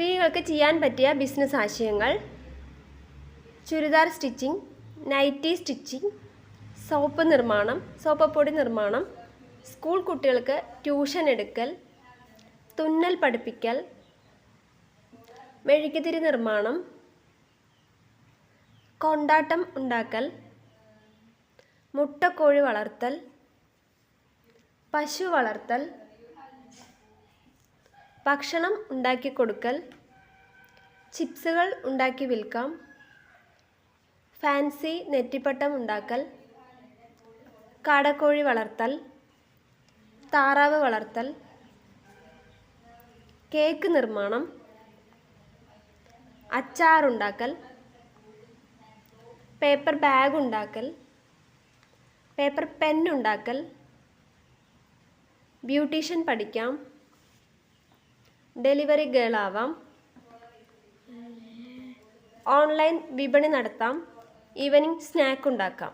സ്ത്രീകൾക്ക് ചെയ്യാൻ പറ്റിയ ബിസിനസ് ആശയങ്ങൾ. Churidar stitching nighty stitching soap നിർമ്മാണം സോപ്പപ്പൊടി നിർമ്മാണം സ്കൂൾ കുട്ടികൾക്ക് ട്യൂഷൻ എടുക്കൽ തുന്നൽ പഠിപ്പിക്കൽ മെഴുകുതിരി നിർമ്മാണം കൊണ്ടാട്ടം ഉണ്ടാക്കൽ മുട്ടക്കോഴി വളർത്തൽ പശു വളർത്തൽ ഭക്ഷണം ഉണ്ടാക്കി കൊടുക്കൽ ചിപ്സുകൾ ഉണ്ടാക്കി വിൽക്കാം ഫാൻസി നെറ്റിപ്പട്ടം ഉണ്ടാക്കൽ കാടക്കോഴി വളർത്തൽ താറാവ് വളർത്തൽ കേക്ക് നിർമ്മാണം അച്ചാറുണ്ടാക്കൽ പേപ്പർ ബാഗ് ഉണ്ടാക്കൽ പേപ്പർ പെൻ ഉണ്ടാക്കൽ ബ്യൂട്ടീഷ്യൻ പഠിക്കാം ഡെലിവറി ഗേൾ ആവാം ഓൺലൈൻ വിപണി നടത്താം. ഈവനിങ് സ്നാക്ക് ഉണ്ടാക്കാം.